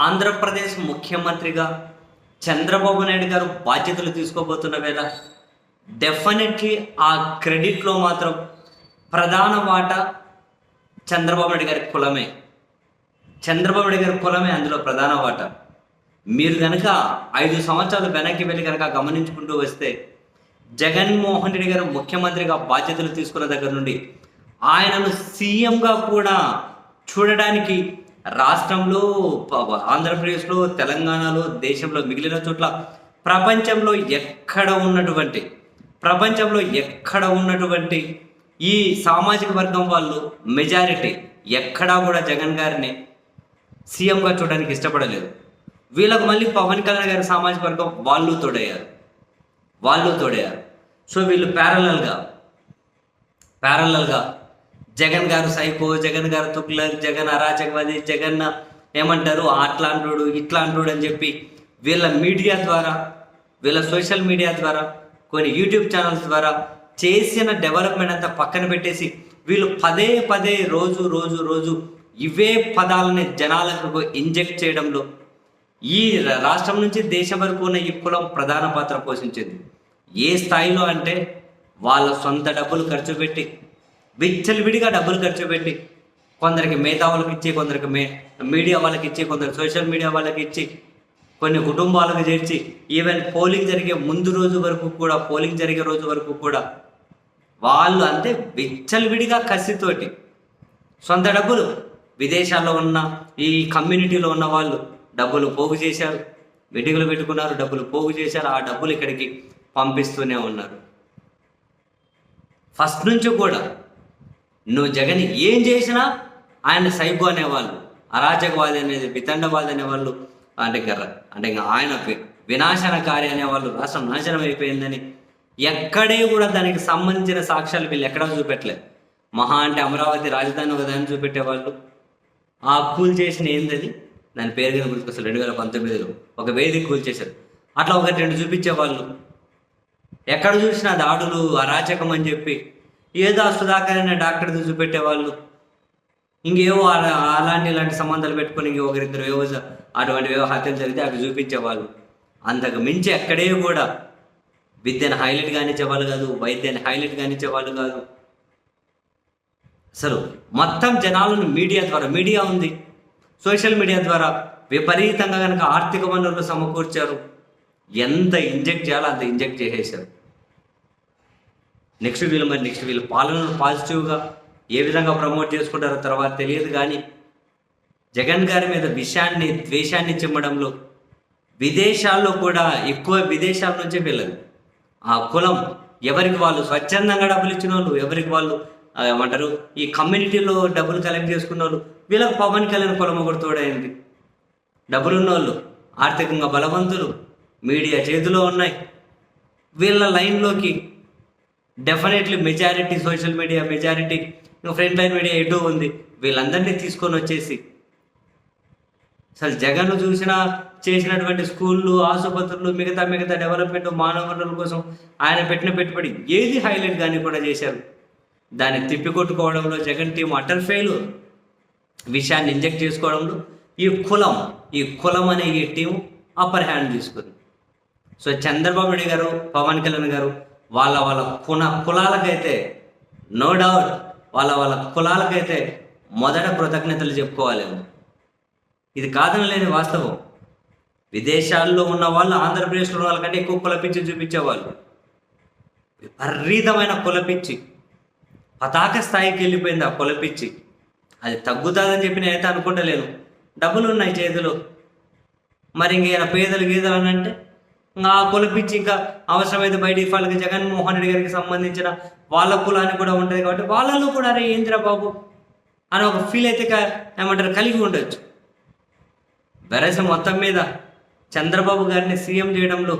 ఆంధ్రప్రదేశ్ ముఖ్యమంత్రిగా చంద్రబాబు నాయుడు గారు బాధ్యతలు తీసుకోబోతున్న వేళ డెఫినెట్లీ ఆ క్రెడిట్లో మాత్రం ప్రధాన వాటా చంద్రబాబు నాయుడు గారి కులమే. చంద్రబాబు నాయుడు గారి కులమే అందులో ప్రధాన వాటా. మీరు కనుక ఐదు సంవత్సరాలు వెనక్కి వెళ్ళి కనుక గమనించుకుంటూ వస్తే జగన్మోహన్ రెడ్డి గారు ముఖ్యమంత్రిగా బాధ్యతలు తీసుకున్న దగ్గర నుండి ఆయనను సీఎంగా కూడా చూడడానికి రాష్ట్రంలో ప- ఆంధ్రప్రదేశ్లో తెలంగాణలో దేశంలో మిగిలిన చోట్ల ప్రపంచంలో ఎక్కడ ఉన్నటువంటి ప్రపంచంలో ఎక్కడ ఉన్నటువంటి ఈ సామాజిక వర్గం వాళ్ళు మెజారిటీ ఎక్కడా కూడా జగన్ గారిని సీఎంగా చూడడానికి ఇష్టపడలేదు. వీళ్ళకు మళ్ళీ పవన్ కళ్యాణ్ గారి సామాజిక వర్గం వాళ్ళు తోడయ్యారు. వాళ్ళు తోడయ్యారు. సో వీళ్ళు ప్యారలల్గా ప్యారలల్గా జగన్ గారు సైకో జగన్ గారు తుక్లర్ జగన్ అరాచకవాది జగన్ ఏమంటారు? అట్లాంటోడు ఇట్లాంటోడు అని చెప్పి వీళ్ళ మీడియా ద్వారా వీళ్ళ సోషల్ మీడియా ద్వారా కొన్ని యూట్యూబ్ ఛానల్స్ ద్వారా చేసిన డెవలప్మెంట్ అంతా పక్కన పెట్టేసి వీళ్ళు పదే పదే రోజు రోజు రోజు ఇవే పదాలని జనాలకు ఇంజెక్ట్ చేయడంలో ఈ రాష్ట్రం నుంచి దేశం వరకు ఉన్న ఈ కులం ప్రధాన పాత్ర పోషించింది. ఏ స్థాయిలో అంటే వాళ్ళ సొంత డబ్బులు ఖర్చు పెట్టి విచ్చలవిడిగా డబ్బులు ఖర్చు పెట్టి కొందరికి మేధావులకు ఇచ్చి కొందరికి మే మీడియా వాళ్ళకి ఇచ్చి కొందరు సోషల్ మీడియా వాళ్ళకి ఇచ్చి కొన్ని కుటుంబాలకు చేర్చి ఈవెన్ పోలింగ్ జరిగే ముందు రోజు వరకు కూడా పోలింగ్ జరిగే రోజు వరకు కూడా వాళ్ళు అంటే విచ్చలవిడిగా కసితోటి సొంత డబ్బులు విదేశాల్లో ఉన్న ఈ కమ్యూనిటీలో ఉన్న వాళ్ళు డబ్బులు పోగు చేశారు వెటికలు పెట్టుకున్నారు డబ్బులు పోగు చేశారు ఆ డబ్బులు ఇక్కడికి పంపిస్తూనే ఉన్నారు. ఫస్ట్ నుంచి కూడా నువ్వు జగన్ ఏం చేసినా ఆయన సైబు అనేవాళ్ళు అరాచకవాది అనేది వితండవాది అనేవాళ్ళు అంటే ఇంకా అంటే ఇంకా ఆయన వినాశనకారి అనేవాళ్ళు రాష్ట్రం నాశనం అయిపోయిందని ఎక్కడే కూడా దానికి సంబంధించిన సాక్ష్యాలు వీళ్ళు ఎక్కడా చూపెట్టలేదు మహా అంటే అమరావతి రాజధాని ఒక దాన్ని చూపెట్టేవాళ్ళు. ఆ కూల్ చేసిన ఏందని దాని పేరు కానీ గుర్తుకొస్తారు రెండు వేల పంతొమ్మిదిలో. ఒక వేదిక కూల్ చేశారు. అట్లా ఒకటి రెండు చూపించేవాళ్ళు. ఎక్కడ చూసినా దాడులు అరాచకం అని చెప్పి ఏదో ఆ సుధాకర్ అనే డాక్టర్ది చూపెట్టేవాళ్ళు. ఇంకేవో అలా- అలాంటి ఇలాంటి సంబంధాలు పెట్టుకొని ఇంకో ఒకరిద్దరు ఏవో అటువంటి ఏవో హత్యలు జరిగితే అవి చూపించేవాళ్ళు. అంతకు మించి ఎక్కడే కూడా విద్యను హైలైట్ కానిచ్చేవాళ్ళు కాదు వైద్యాన్ని హైలైట్ కానిచ్చేవాళ్ళు కాదు. అసలు మొత్తం జనాలను మీడియా ద్వారా మీడియా ఉంది. సోషల్ మీడియా ద్వారా విపరీతంగా కనుక ఆర్థిక వనరులు సమకూర్చారు. ఎంత ఇంజెక్ట్ చేయాలో అంత ఇంజెక్ట్ చేసేసారు నెక్స్ట్ వీళ్ళు మరి నెక్స్ట్ వీళ్ళు పాలనను పాజిటివ్గా ఏ విధంగా ప్రమోట్ చేసుకుంటారో తర్వాత తెలియదు కానీ జగన్ గారి మీద విషయాన్ని ద్వేషాన్ని చిమ్మడంలో విదేశాల్లో కూడా ఎక్కువ విదేశాల నుంచే వెళ్ళదు. ఆ కులం ఎవరికి వాళ్ళు స్వచ్ఛందంగా డబ్బులు ఇచ్చిన వాళ్ళు ఎవరికి వాళ్ళు ఏమంటారు ఈ కమ్యూనిటీలో డబ్బులు కలెక్ట్ చేసుకున్న వాళ్ళు వీళ్ళకి పవన్ కళ్యాణ్ కులం ఒకటి తోడైంది. డబ్బులున్న వాళ్ళు ఆర్థికంగా బలవంతులు మీడియా చేతిలో ఉన్నాయి. వీళ్ళ లైన్లోకి definitely majority social media majority front line media ఎటు ఉంది. వీళ్ళందరినీ తీసుకొని వచ్చేసి. అసలు జగన్ చూసిన చేసినటువంటి స్కూళ్ళు ఆసుపత్రులు మిగతా మిగతా డెవలప్మెంట్ మానవ వనరుల కోసం ఆయన పెట్టిన పెట్టుబడి ఏది హైలైట్ కానీ కూడా చేశారు. దాన్ని తిప్పికొట్టుకోవడంలో జగన్ టీం అటల్ ఫెయిల్ విషయాన్ని ఇంజెక్ట్ చేసుకోవడంలో ఈ కులం ఈ కులం అనే ఈ టీం అప్పర్ హ్యాండ్ తీసుకుంది. సో చంద్రబాబు నాయుడు గారు పవన్ కళ్యాణ్ గారు వాళ్ళ వాళ్ళ కుల కులాలకైతే నో డౌట్ వాళ్ళ వాళ్ళ కులాలకైతే మొదట కృతజ్ఞతలు చెప్పుకోవాలి ఇది కాదని లేని వాస్తవం. విదేశాల్లో ఉన్న వాళ్ళు ఆంధ్రప్రదేశ్లో ఉన్న వాళ్ళకంటే ఎక్కువ కులపించి చూపించేవాళ్ళు. విపరీతమైన కులపిచ్చి పతాక స్థాయికి వెళ్ళిపోయింది ఆ కులపించి అది తగ్గుతుందని చెప్పి నేనైతే అనుకుంటలేను. డబ్బులు ఉన్నాయి చేతిలో. మరి ఇంకేమైనా పేదలు గీదలు అని అంటే? ఇంకా ఇంకా అవసరమైతే బై డిఫాల్ట్గా జగన్మోహన్ రెడ్డి గారికి సంబంధించిన వాళ్ళ కులాన్ని కూడా ఉంటుంది కాబట్టి వాళ్ళలో కూడా అరే ఏంద్రా బాబు అని ఒక ఫీల్ అయితే ఏమంటారు కలిగి ఉండొచ్చు. వెరస మొత్తం మీద చంద్రబాబు గారిని సీఎం చేయడంలో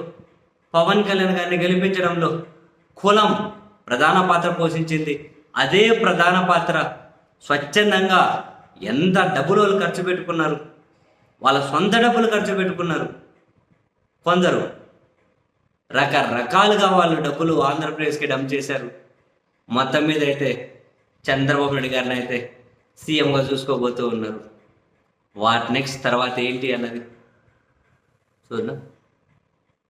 పవన్ కళ్యాణ్ గారిని గెలిపించడంలో కులం ప్రధాన పాత్ర పోషించింది. అదే ప్రధాన పాత్ర స్వచ్ఛందంగా ఎంత డబ్బులు వాళ్ళు ఖర్చు పెట్టుకున్నారు వాళ్ళ సొంత డబ్బులు ఖర్చు పెట్టుకున్నారు కొందరు. రకరకాలుగా వాళ్ళు డబ్బులు ఆంధ్రప్రదేశ్కి డంప్ చేశారు. మొత్తం మీద అయితే చంద్రబాబు నాయుడు గారిని అయితే సీఎంగా చూసుకోబోతూ ఉన్నారు. వాట్ నెక్స్ట్ తర్వాత ఏంటి అన్నది? చూద్దాం.